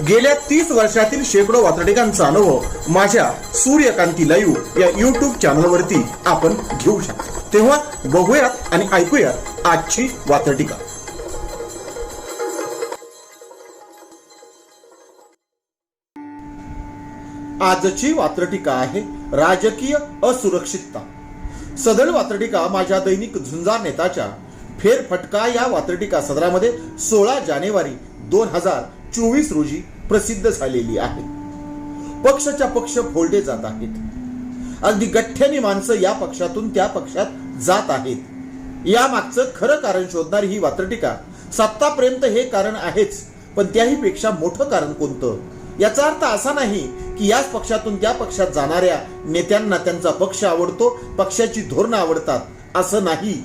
गेल्या तीस वर्षातील शेकडो वातडिकांचा अनुभव माझ्या सूर्यकांती लाईव्ह या युट्यूब चॅनलवरती आपण घेऊ शकतो. तेव्हा बघूयात आणि ऐकूयात आजची वातडिका आजची वात्रटिका आहे राजकीय असुरक्षितता. सदळ वात्रटिका माझ्या दैनिक झुंजार नेताच्या फेरफटका या वात्रटिका सदरामध्ये सोळा जानेवारी दोन हजार चोवीस रोजी प्रसिद्ध झालेली आहे. पक्षाच्या पक्ष फोडले जात आहेत. अगदी गठ्ठ्याने माणसं या पक्षातून त्या पक्षात जात आहेत. या मागचं खरं कारण शोधणारी ही वात्रटिका सत्तापर्यंत हे कारण आहेच पण त्याही पेक्षा मोठं कारण कोणतं? याचा अर्थ असा नाही की याच पक्षातून त्या पक्षात जाणाऱ्या नेत्यांना त्यांचा पक्ष आवडतो पक्षाची धोरणं आवडतात असं नाही.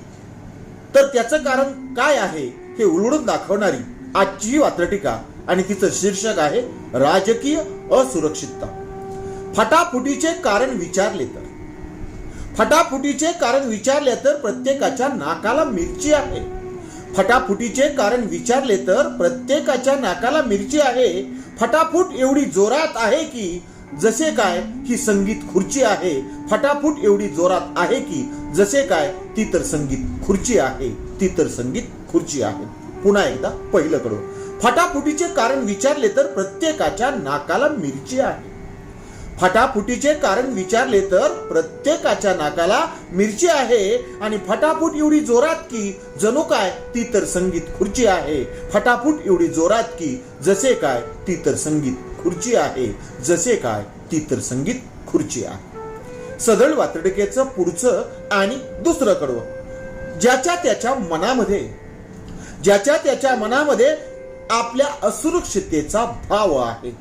तर त्याचं कारण काय आहे हे उलडून दाखवणारी आजची वात्रटिका आणि तिचं शीर्षक आहे राजकीय असुरक्षितता. फटाफुटीचे कारण विचारले तर. फटाफुटीचे कारण विचारले तर प्रत्येकाच्या नाकाला मिरची आहे. फटाफुटीचे कारण विचारले तर प्रत्येकाच्या नाकाला मिरची आहे. फटाफूट एवढी जोरात आहे की जसे काय ही संगीत खुर्ची आहे. फटाफूट एवढी जोरात आहे की जसे काय ती तर संगीत खुर्ची आहे. ती तर संगीत खुर्ची आहे. पुन्हा एकदा पहिलं कडून फटाफुटीचे कारण विचारले तर प्रत्येकाच्या नाकाला मिरची आहे. फटाफुटीचे कारण विचारले तर प्रत्येकाच्या नाकाला मिरची आहे आणि फटाफूट एवढी जोरात की जणू काय ती तर संगीत खुर्ची आहे. फटाफूट एवढी जोरात की जसे काय ती तर संगीत खुर्ची आहे. जसे काय ती तर संगीत खुर्ची आहे. सदळ वातडकेचं पुढचं आणि दुसरं कडवं. ज्याच्या त्याच्या मनामध्ये ज्याच्या त्याच्या मनामध्ये आपल्या असुरक्षिततेचा भाव आहे.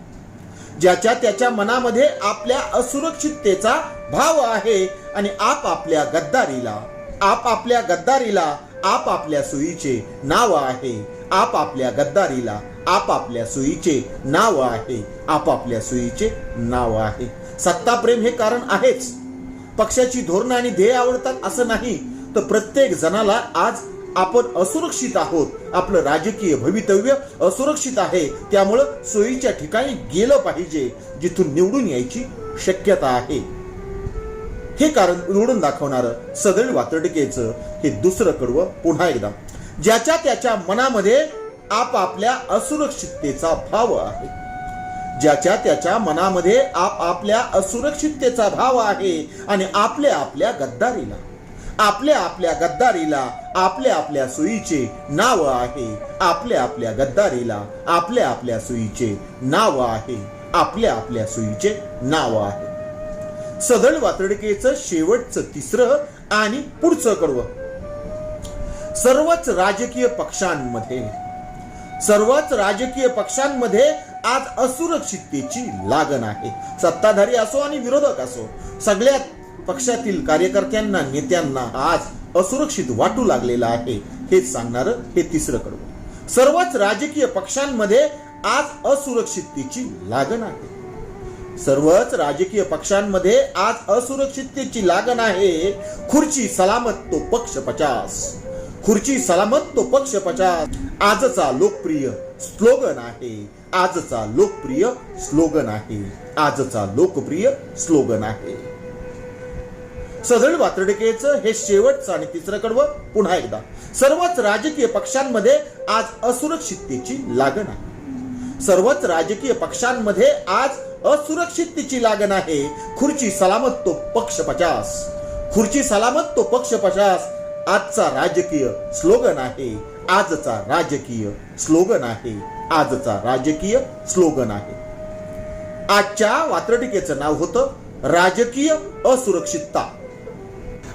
ज्याच्या त्याच्या मनामध्ये आपल्या असुरक्षिततेचा भाव आहे आणि आप आपल्या गद्दारीला आप आपल्या गद्दारीला आप आपल्या सोयीचे नाव आहे. आप आपल्या गद्दारीला आप आपल्या सोयीचे नाव आहे. आप आपल्या सोयीचे नाव आहे. सत्ता प्रेम हे कारण आहेच. पक्षाची धोरणं आणि ध्येय आवडतात असं नाही तर प्रत्येक जणाला आज आपण असुरक्षित आहोत. आपलं राजकीय भवितव्य असुरक्षित आहे. त्यामुळं सोयीच्या ठिकाणी गेलं पाहिजे जिथून निवडून यायची शक्यता आहे. हे कारण निवडून दाखवणारं सदैव वातडिकेचं हे दुसरं कडवं पुन्हा एकदा. ज्याच्या त्याच्या मनामध्ये आपापल्या असुरक्षिततेचा भाव आहे. ज्याच्या त्याच्या मनामध्ये आप आपल्या असुरक्षिततेचा भाव आहे आणि आपल्या आपल्या गद्दारीला. आपल्या आपल्या गद्दारीला आपल्या आपल्या सोयीचे नाव आहे. आपल्या आपल्या गद्दारीला आपल्या आपल्या सोयीचे नाव आहे. आपल्या आपल्या सोयीचे नाव आहे. सदळ वातडकेचं शेवटचं तिसरं आणि पुढचं कडव. सर्वच राजकीय पक्षांमध्ये सर्वच राजकीय पक्षांमध्ये आज असुरक्षिततेची लागण आहे. सत्ताधारी असो आणि विरोधक असो सगळ्यात पक्षातील कार्यकर्त्यांना नेत्यांना आज असुरक्षित वाटू लागलेला आहे. हेच सांगणार हे तिसरं कडवं. सर्वच राजकीय पक्षांमध्ये आज असुरक्षिततेची लागण आहे. सर्वच राजकीय पक्षांमध्ये आज असुरक्षिततेची लागण आहे. खुर्ची सलामत तो पक्ष पचास. खुर्ची सलामत तो पक्ष पचास. आजचा लोकप्रिय स्लोगन आहे. आजचा लोकप्रिय स्लोगन आहे. आजचा लोकप्रिय स्लोगन आहे. सदळ वातडिकेचं हे शेवटचं आणि तिसरं कडवं पुन्हा एकदा. सर्वच राजकीय पक्षांमध्ये आज असुरक्षिततेची लागण आहे. सर्वच राजकीय पक्षांमध्ये आज असुरक्षिततेची लागण आहे. खुर्ची सलामत तो पक्ष पचास. खुर्ची सलामत तो पक्ष पचास. आजचा राजकीय स्लोगन आहे. आजचा राजकीय स्लोगन आहे. आजचा राजकीय स्लोगन आहे. आजच्या वात्रटिकेचं नाव होतं राजकीय असुरक्षितता.